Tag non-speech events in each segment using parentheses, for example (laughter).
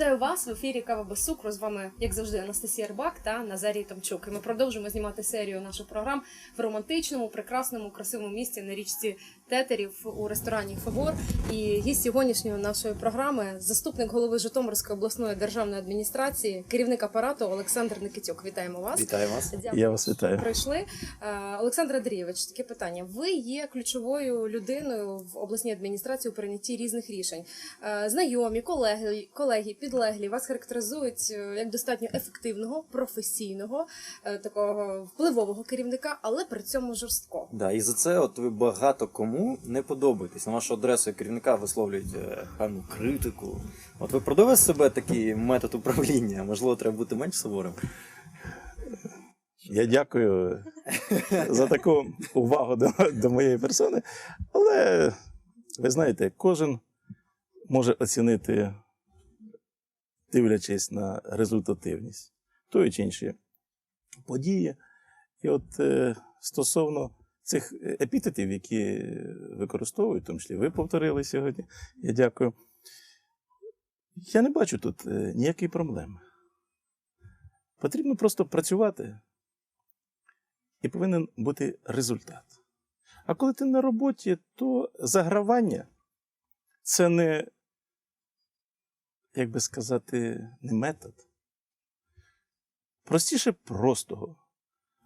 Вітаю вас в ефірі Кава без цукру. З вами, як завжди, Анастасія Рибак та Назарій Томчук. І ми продовжуємо знімати серію наших програм в романтичному, прекрасному, красивому місті на річці Тетерів у ресторані Фавор. І гість сьогоднішньої нашої програми заступник голови Житомирської обласної державної адміністрації, керівник апарату Олександр Никитюк. Вітаємо вас. Вітаю вас. Дякую, Я вас що вітаю. Прийшли. Е, Олександр Андрійович, таке питання. Ви є ключовою людиною в обласній адміністрації у прийнятті різних рішень. Е, Знайомі, колеги, колеги, підлеглі вас характеризують е, як достатньо ефективного, професійного, такого впливового керівника, але при цьому жорсткого. Да, і за це от ви багато кому не подобаєтесь. На вашу адресу керівника висловлюють е, певну критику. От ви продали себе такий метод управління, можливо, треба бути менш суворим. Я дякую за таку увагу до, до моєї персони. Але ви знаєте, кожен може оцінити, дивлячись на результативність тої чи іншої події. І от е, стосовно цих епітетів, які використовують, в тому числі ви повторили сьогодні, я дякую. Я не бачу тут е, ніякої проблеми. Потрібно просто працювати, і повинен бути результат. А коли ти на роботі, то загравання це не, як би сказати, не метод. Простіше простого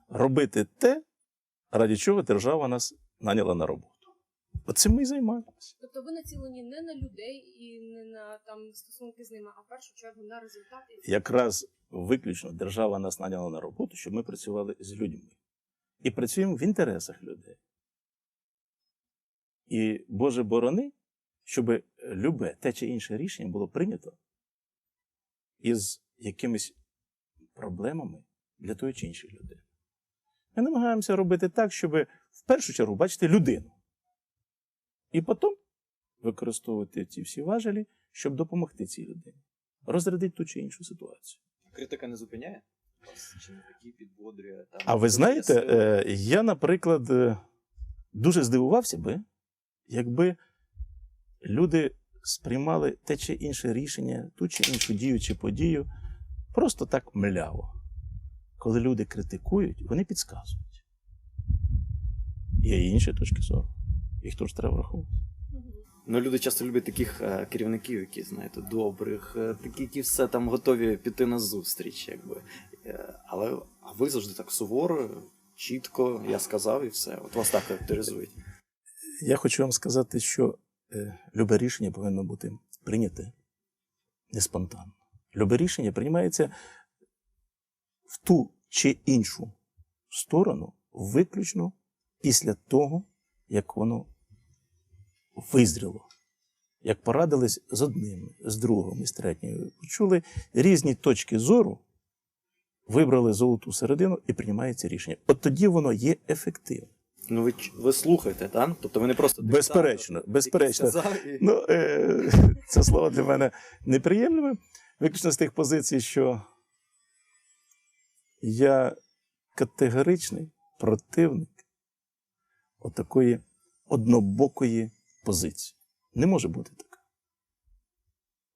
робити те, ради чого держава нас наняла на роботу. Оцим ми і займаємося. Тобто ви націлені не на людей і не на там стосунки з ними, а в першу чергу на результати. Якраз виключно держава нас наняла на роботу, щоб ми працювали з людьми. І працюємо в інтересах людей. І Боже борони, щоб любе те чи інше рішення було прийнято із якимись проблемами для тої чи іншої людини. Ми намагаємося робити так, щоб в першу чергу бачити людину. І потім використовувати ці всі важелі, щоб допомогти цій людині, розрядити ту чи іншу ситуацію. Критика не зупиняє підбодрює? Там, А ви знаєте, е, я, наприклад, е, дуже здивувався би, якби люди сприймали те чи інше рішення, ту чи іншу дію чи подію просто так мляво. Коли люди критикують, вони підказують. Є інші точки зору. Їх теж треба враховувати. Ну, люди часто люблять таких е, керівників, які, знаєте, добрих, е, такі, які все там готові піти на зустріч, якби. Е, але а ви завжди так суворо, чітко, я сказав і все. От вас так характеризують. Я хочу вам сказати, що е, любе рішення повинно бути прийняте не спонтанно. Любе рішення приймається в ту чи іншу сторону виключно після того, як воно визріло. Як порадились з одним, з другим з третім. Почули різні точки зору, вибрали золоту середину і приймається рішення. От тоді воно є ефективним. Ну, ви, ви слухаєте, так? Тобто ви не просто Безперечно, безперечно. і- Ну, е, (laughs) це слово для мене неприємливе, виключно з тих позицій, що я категоричний противник отакої однобокої позиції. Не може бути така.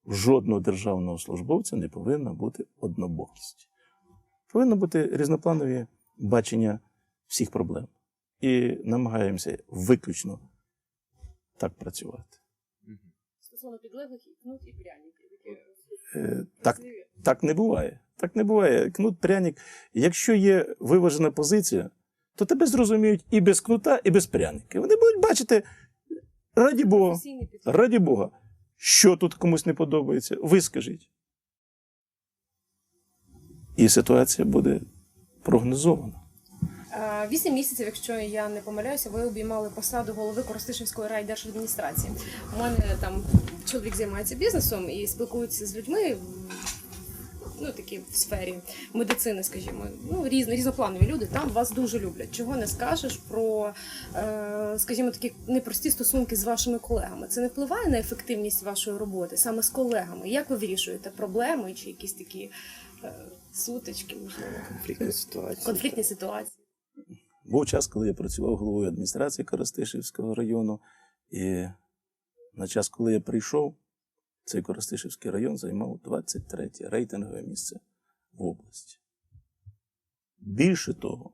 Жодного державного службовця не повинна бути однобокість. Повинно бути різнопланові бачення всіх проблем. І намагаємося виключно так працювати. Стосовно підлеглих і кнут і пряників. Е, так, так не буває. Так не буває. Кнут, пряник. Якщо є виважена позиція, то тебе зрозуміють і без кнута, і без пряники. Вони будуть бачити, раді Бога, раді Бога, що тут комусь не подобається, вискажіть. І ситуація буде прогнозована. Е, Вісім місяців, якщо я не помиляюся, ви обіймали посаду голови Коростишівської райдержадміністрації. У мене там чоловік займається бізнесом і спілкується з людьми. Ну, такі в сфері медицини, скажімо, ну різно, різнопланові люди там вас дуже люблять. Чого не скажеш про, е, скажімо, такі непрості стосунки з вашими колегами? Це не впливає на ефективність вашої роботи саме з колегами? Як ви вирішуєте проблеми чи якісь такі е, сутички, можливо, конфліктні ситуації. конфліктні ситуації? Був час, коли я працював головою адміністрації Коростишівського району, і на час, коли я прийшов, цей Коростишівський район займав 23 рейтингове місце в області. Більше того,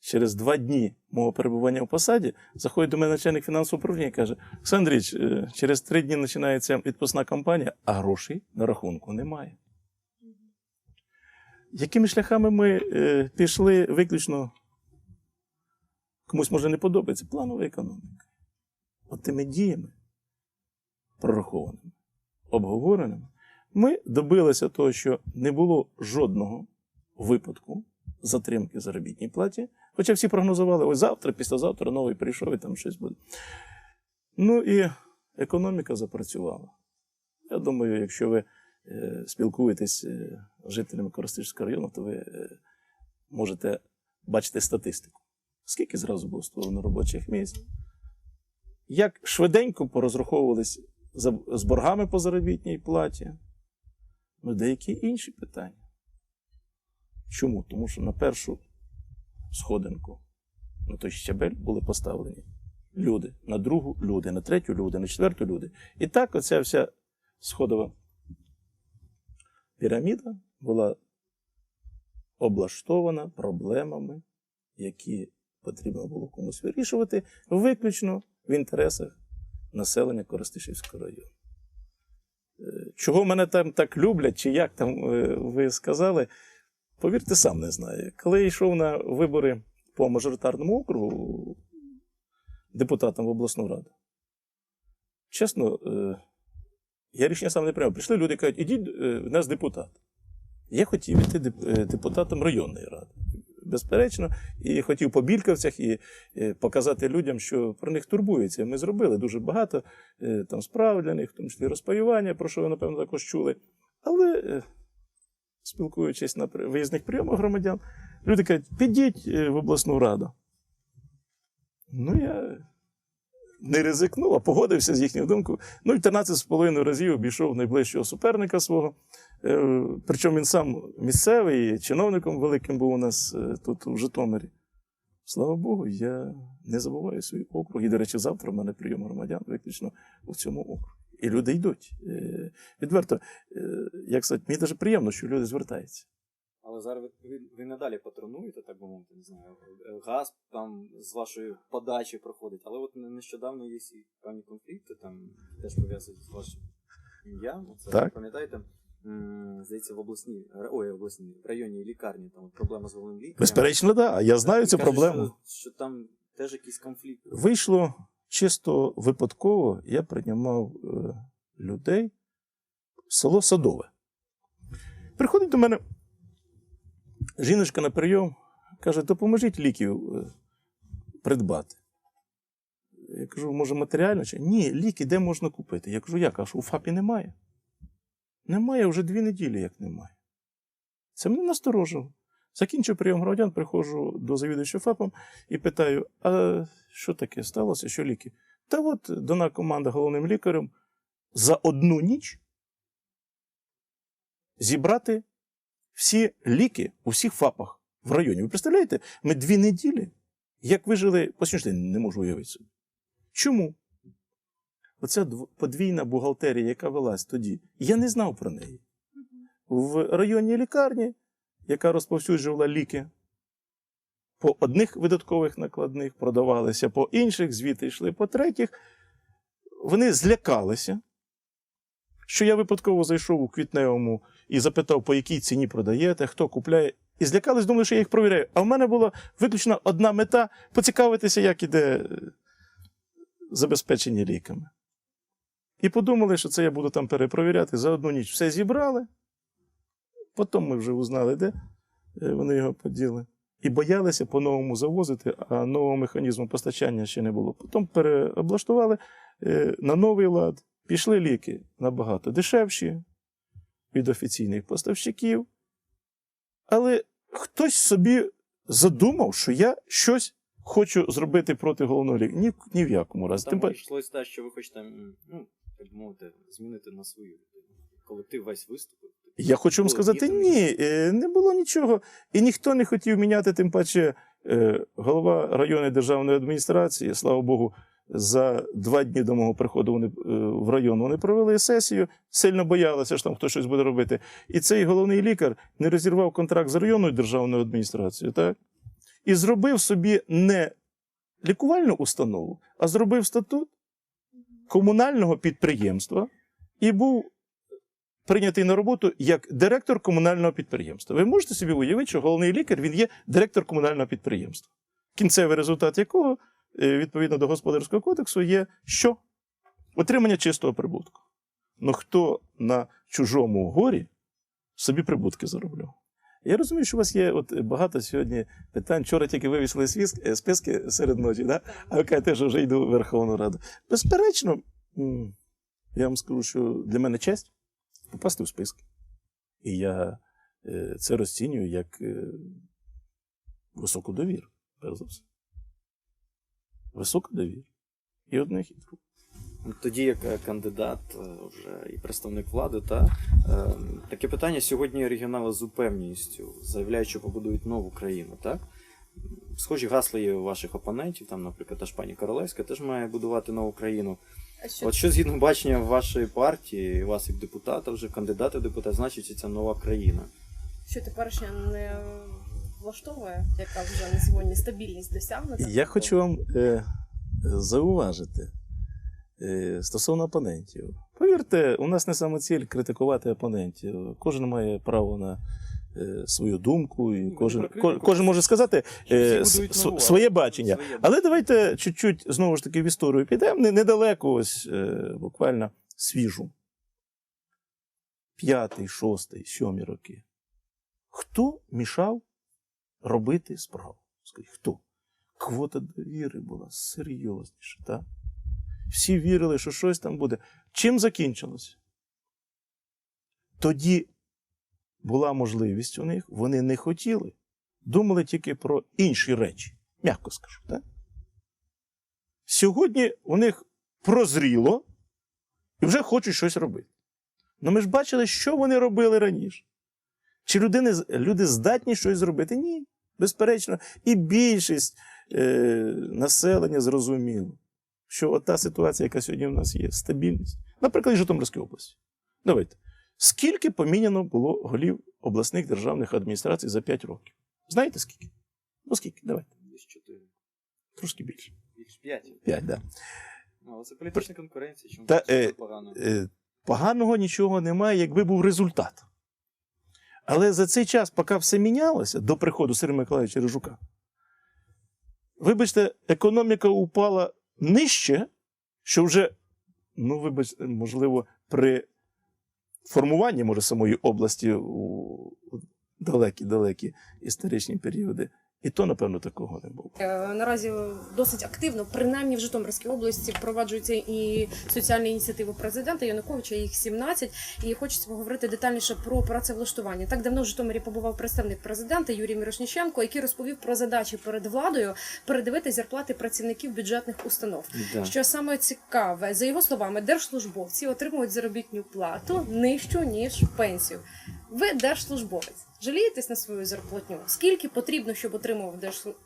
через два дні мого перебування в посаді заходить до мене начальник фінансового управління і каже: Олександріч, е, через три дні починається відпускна кампанія, а грошей на рахунку немає. Якими шляхами ми е, пішли виключно, комусь може не подобається, планова економіка. От тими діями, прорахованими, обговореними, ми добилися того, що не було жодного випадку затримки заробітній платі. Хоча всі прогнозували, ось завтра, післязавтра новий прийшов і там щось буде. Ну і економіка запрацювала. Я думаю, якщо ви спілкуєтесь е, з жителями Коростишського району, то ви е, можете бачити статистику. Скільки зразу було створено робочих місць? Як швиденько порозраховувались з боргами по заробітній платі? Ну, деякі інші питання. Чому? Тому що на першу сходинку, на той щабель були поставлені люди, на другу люди, на третю люди, на четверту люди. І так оця вся сходова піраміда була облаштована проблемами, які потрібно було комусь вирішувати, виключно в інтересах населення Коростишівського району. Е, Чого мене там так люблять, чи як там е, ви сказали, повірте, сам не знаю. Коли йшов на вибори по мажоритарному округу депутатом в обласну раду, чесно, е, я рішення сам не прийняв. Прийшли люди і кажуть, ідіть е, в нас депутат. Я хотів іти е, депутатом районної ради. Безперечно, і хотів по бількавцях і е, показати людям, що про них турбується. Ми зробили дуже багато там справ для них, в тому числі розпаювання, про що ви, напевно, також чули. Але спілкуючись на виїзних прийомах громадян, люди кажуть, підіть в обласну раду. Ну, я не ризикнув, а погодився з їхньою думкою. Ну, 13,5 разів обійшов найближчого суперника свого. Е, Причому він сам місцевий, чиновником великим був у нас е, тут у Житомирі. Слава Богу, я не забуваю свій округ. І, до речі, завтра в мене прийом громадян виключно у цьому округу. І люди йдуть. Е, Відверто, як сказати, мені дуже приємно, що люди звертаються. Але зараз ви, ви, надалі патронуєте, так би мовити, не знаю. е, Газ там з вашої подачі проходить, але от нещодавно є і певні конфлікти, там теж пов'язані з вашим ім'ям. Це Так. пам'ятаєте? Здається, в обласній ой, в обласній в районній лікарні там проблема з головним лікарем. Безперечно, так. Да. Я знаю цю Кажуть, проблему. Що, що там теж якісь конфлікти. Вийшло чисто випадково, я приймав е, людей в село Садове. Приходить до мене жіночка на прийом, каже, допоможіть ліків е, придбати. Я кажу, може, матеріально? Чи? Ні, ліки де можна купити? Я кажу, як? Аж у ФАПі немає. Немає вже дві неділі, як немає. Це мене насторожило. Закінчив прийом громадян, приходжу до завідувача ФАПом і питаю: а що таке сталося? Що ліки? Та от дана команда головним лікарем за одну ніч зібрати всі ліки у всіх ФАПах в районі. Ви представляєте, ми дві неділі, як вижили, по сьогоднішній день не можу уявити собі. Чому? Оця подвійна бухгалтерія, яка велась тоді, я не знав про неї. В районній лікарні, яка розповсюджувала ліки, по одних видаткових накладних продавалися, по інших звідти йшли по третіх. Вони злякалися, що я випадково зайшов у квітневому і запитав, по якій ціні продаєте, хто купляє. І злякались, думали, що я їх провіряю. А в мене була виключно одна мета поцікавитися, як іде е, забезпечення ліками. І подумали, що це я буду там перепровіряти. За одну ніч все зібрали. Потім ми вже узнали, де е, вони його поділи. І боялися по-новому завозити, а нового механізму постачання ще не було. Потім переоблаштували е, на новий лад. Пішли ліки набагато дешевші від офіційних поставщиків. Але хтось собі задумав, що я щось хочу зробити проти головного лікаря. Ні, ні в якому разі. Там паче, те, що ви хочете, ну, так мовити, змінити на свою. Колектив весь виступив, Я хочу вам сказати, ні, е, не було нічого. І ніхто не хотів міняти, тим паче е, голова районної державної адміністрації, слава Богу, за два дні до мого приходу вони, е, в район вони провели сесію, сильно боялися, що там хтось щось буде робити. І цей головний лікар не розірвав контракт з районною державною адміністрацією, так? І зробив собі не лікувальну установу, а зробив статут комунального підприємства і був прийнятий на роботу як директор комунального підприємства. Ви можете собі уявити, що головний лікар він є директор комунального підприємства, кінцевий результат якого, відповідно до господарського кодексу, є що? Отримання чистого прибутку. Ну хто на чужому горі собі прибутки заробляв? Я розумію, що у вас є от багато сьогодні питань. Вчора тільки вивісили е, списки серед ночі, да? а ви кажете, що вже йду в Верховну Раду. Безперечно, я вам скажу, що для мене честь попасти в списки. І я е, це розцінюю як е, високу довіру, перш за все. Висока довіра. І одних, і других. Тоді, як е, кандидат е, вже і представник влади, та е, таке питання сьогодні регіонали з упевненістю заявляють, що побудують нову країну, так? Схожі гасла є у ваших опонентів, там, наприклад, та ж пані Королевська теж має будувати нову країну. А що От що згідно бачення вашої партії, вас як депутата, вже кандидата в депутат, значить ця нова країна. Що теперішня не влаштовує, яка вже на сьогодні стабільність досягнута? Я хочу вам е, зауважити е, стосовно опонентів. Повірте, у нас не самоціль критикувати опонентів. Кожен має право на е, свою думку, і кожен, ко- кожен може сказати е, Всі с- будують с- нову, своє бачення. своє Але давайте чуть-чуть знову ж таки в історію підемо. Не- Недалеко, ось е, буквально свіжу. П'ятий, шостий, сьомий роки. Хто мішав робити справу? Скажіть, хто? Квота довіри була серйозніша, так? Всі вірили, що щось там буде. Чим закінчилося? Тоді була можливість у них, вони не хотіли, думали тільки про інші речі, м'яко скажу, так? Сьогодні у них прозріло і вже хочуть щось робити. Ну ми ж бачили, що вони робили раніше. Чи людини, люди здатні щось зробити? Ні, безперечно. І більшість е, населення зрозуміло, що от та ситуація, яка сьогодні в нас є, стабільність. Наприклад, Житомирській області. Давайте. Скільки поміняно було голів обласних державних адміністрацій за 5 років? Знаєте скільки? Ну скільки? Давайте. Десь чотири. Трошки більше. Більш п'ять. 5, да. Ну, але це політична конкуренція, чому Та, це е, погано. Е, поганого нічого немає, якби був результат. Але за цей час, поки все мінялося до приходу Сергія Миколаївича Рижука, вибачте, економіка упала нижче, що вже, ну, вибачте, можливо, при формуванні може, самої області у далекі-далекі історичні періоди. І то, напевно, такого не було. Е, Наразі досить активно, принаймні в Житомирській області, впроваджуються і соціальні ініціативи президента Януковича, їх 17. І хочеться поговорити детальніше про працевлаштування. Так давно в Житомирі побував представник президента Юрій Мірошніченко, який розповів про задачі перед владою передивити зарплати працівників бюджетних установ. Да. Що саме цікаве, за його словами, держслужбовці отримують заробітну плату нижчу ніж пенсію. Ви держслужбовець. Жалієтесь на свою зарплатню? Скільки потрібно, щоб отримував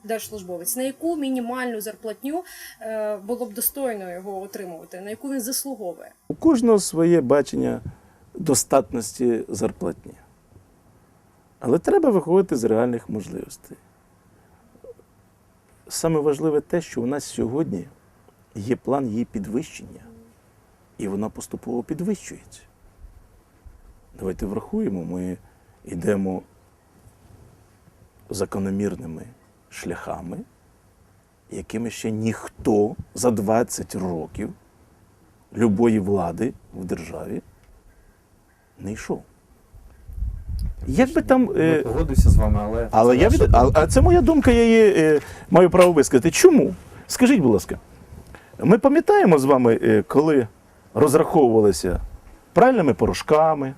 держслужбовець? На яку мінімальну зарплатню е, було б достойно його отримувати? На яку він заслуговує? У кожного своє бачення достатності зарплатні. Але треба виходити з реальних можливостей. Саме важливе те, що у нас сьогодні є план її підвищення, і вона поступово підвищується. Давайте врахуємо, ми йдемо закономірними шляхами, якими ще ніхто за 20 років любої влади в державі не йшов. Як би там. Е, погоджуюся з вами, але. але це я від... а, а це моя думка, я її е, маю право висказати. Чому? Скажіть, будь ласка, ми пам'ятаємо з вами, е, коли розраховувалися пральними порошками,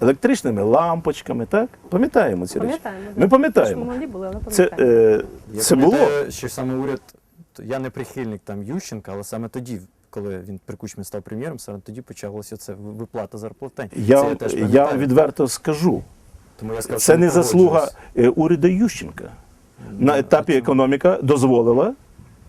електричними лампочками, так? Пам'ятаємо ці речі. Пам'ятаємо. Ми пам'ятаємо. Були, але Це, пам'ятаємо. е, Я це було. пам'ятаю, що саме уряд. Я не прихильник там Ющенка, але саме тоді коли він при Кучмі став прем'єром, саме тоді почалося це виплата зарплати. Я, це я пам'ятаю. відверто скажу, Тому я сказав, це не погоджуюсь. заслуга е, уряду Ющенка. На етапі економіка дозволила,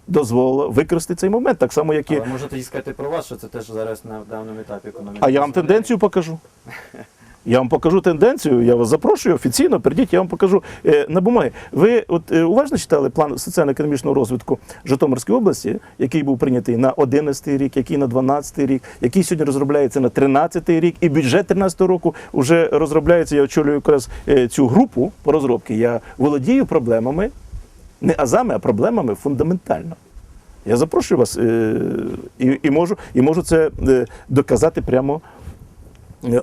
дозволила використати цей момент, так само, як і. Але можна тоді сказати про вас, що це теж зараз на даному етапі економіки. А я вам тенденцію покажу. (laughs) Я вам покажу тенденцію, я вас запрошую офіційно, прийдіть, я вам покажу е, на бумагі. Ви от е, уважно читали план соціально-економічного розвитку Житомирської області, який був прийнятий на 11 рік, який на 12 рік, який сьогодні розробляється на 13 рік, і бюджет 13 року вже розробляється. Я очолюю якраз е, цю групу по розробці. Я володію проблемами, не азами, а проблемами фундаментально. Я запрошую вас е, і, і, можу, і можу це е, доказати прямо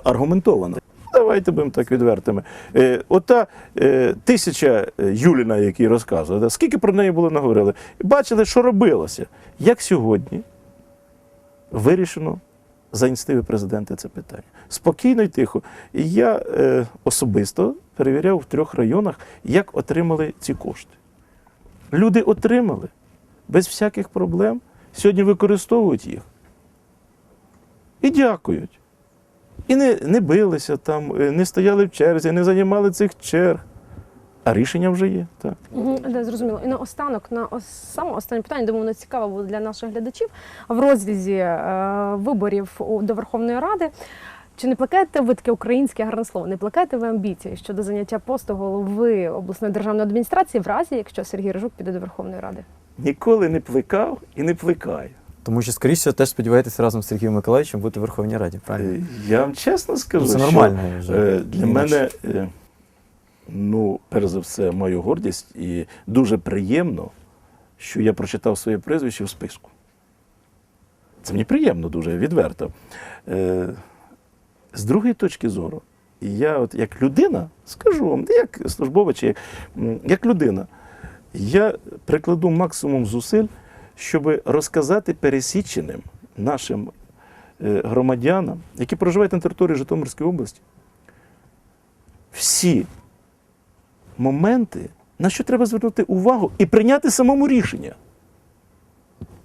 аргументовано. Давайте будемо так відвертими. Е, ота е, тисяча е, Юліна, який розказував, да, скільки про неї було наговорили, бачили, що робилося. Як сьогодні вирішено за ініціативи президента це питання. Спокійно і тихо. І я е, особисто перевіряв в трьох районах, як отримали ці кошти. Люди отримали без всяких проблем. Сьогодні використовують їх. І дякують. І не, не билися там, е, не стояли в черзі, не займали цих черг. А рішення вже є. Так. Угу, да, зрозуміло. І на останок, на ос- саме останнє питання, думаю, воно цікаво буде для наших глядачів. В розрізі е, виборів до Верховної Ради. Чи не плекаєте ви таке українське гарне слово? Не плекаєте ви амбіції щодо заняття посту голови обласної державної адміністрації в разі, якщо Сергій Рижук піде до Верховної Ради? Ніколи не плекав і не плекаю. Тому що, скоріше, всього, теж сподіваєтеся разом з Сергієм Миколаївичем бути в Верховній Раді. Правильно? Е, Я вам чесно скажу, це що, нормально вже. е, для мене, е, ну, перш за все, мою гордість і дуже приємно, що я прочитав своє прізвище в списку. Це мені приємно дуже відверто. З другої точки зору, я, от як людина, скажу вам, не як службовець, як, як людина, я прикладу максимум зусиль, щоб розказати пересіченим нашим е, громадянам, які проживають на території Житомирської області, всі моменти, на що треба звернути увагу і прийняти самому рішення.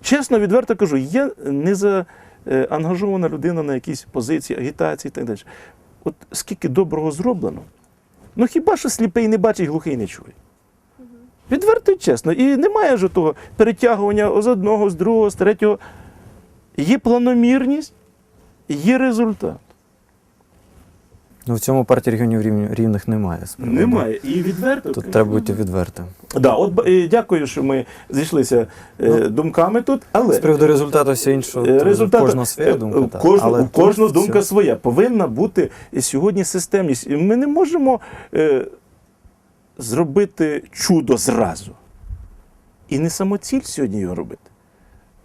Чесно, відверто кажу, я не заангажована людина на якісь позиції, агітації і так далі. От скільки доброго зроблено, ну хіба що сліпий не бачить, глухий не чує. Відверто і чесно. І немає ж того перетягування з одного, з другого, з третього. Є планомірність, є результат. Ну, в цьому партії регіонів рівних немає. справді. Немає. І відверто. Тут треба бути відвертим. Да, от е, дякую, що ми зійшлися е, думками тут. Але З приводу результату все іншого, е, то результат кожна своя думка. так. кожну- Але у кожного думка все- своя. Повинна бути сьогодні системність. І Ми не можемо е, зробити чудо зразу. І не самоціль сьогодні його робити.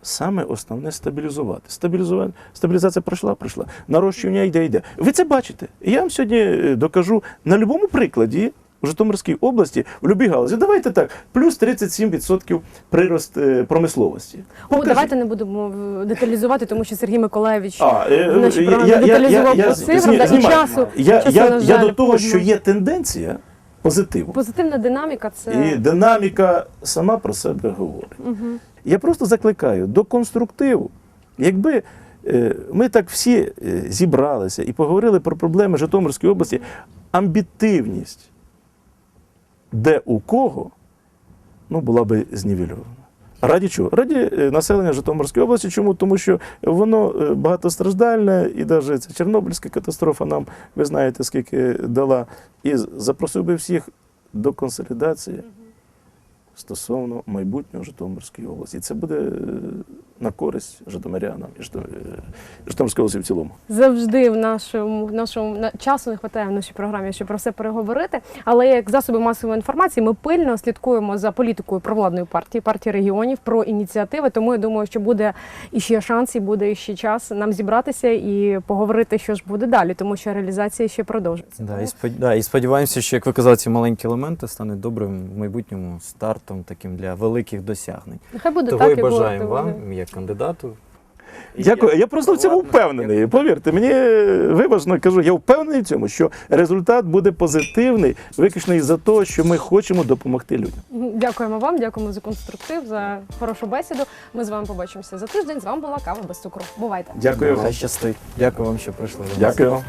Саме основне стабілізувати. Стабілізувати. Стабілізація пройшла, пройшла. Нарощування йде, йде. Ви це бачите. Я вам сьогодні е, докажу на будь-якому прикладі у Житомирській області, в любій галузі. Давайте так, плюс 37% прирост е, промисловості. О, Покажіть. давайте не будемо е, деталізувати, тому що Сергій Миколаївич А, е, в нашій я- я- я- деталізував я- по я- цифрам, да, і часу. Я, часу, я, на я до того, що є тенденція позитиву. Позитивна динаміка це І динаміка сама про себе говорить. Угу. Я просто закликаю до конструктиву. Якби е, ми так всі е, зібралися і поговорили про проблеми Житомирської області, амбітивність, де у кого, ну, була би знівельована. Раді чого? Раді е, населення Житомирської області. Чому? Тому що воно е, багатостраждальне, і навіть ця Чорнобильська катастрофа нам, ви знаєте, скільки дала. І запросив би всіх до консолідації стосовно майбутнього Житомирської області. І це буде е, на користь житомирянам і е, Житомирської області в цілому. завжди в нашому в нашому на часу не вистачає в нашій програмі, щоб про все переговорити. Але як засоби масової інформації, ми пильно слідкуємо за політикою провладної партії, партії регіонів, про ініціативи. Тому я думаю, що буде іще шанс, і буде іще час нам зібратися і поговорити, що ж буде далі, тому що реалізація ще продовжується. Да, і, спод... да, і сподіваємося, що, як ви казали, ці маленькі елементи стануть добрим в майбутньому стартом таким для великих досягнень. Нехай буде Того так і і бажаємо вам, як кандидату. Дякую. Я просто в цьому впевнений. Повірте, мені виважно кажу, я впевнений в цьому, що результат буде позитивний, виключно із-за того, що ми хочемо допомогти людям. Дякуємо вам, дякуємо за конструктив, за хорошу бесіду. Ми з вами побачимося за тиждень. З вами була кава без цукру. Бувайте! Дякую вам. Хай щастить. Дякую вам, що прийшли. Дякую.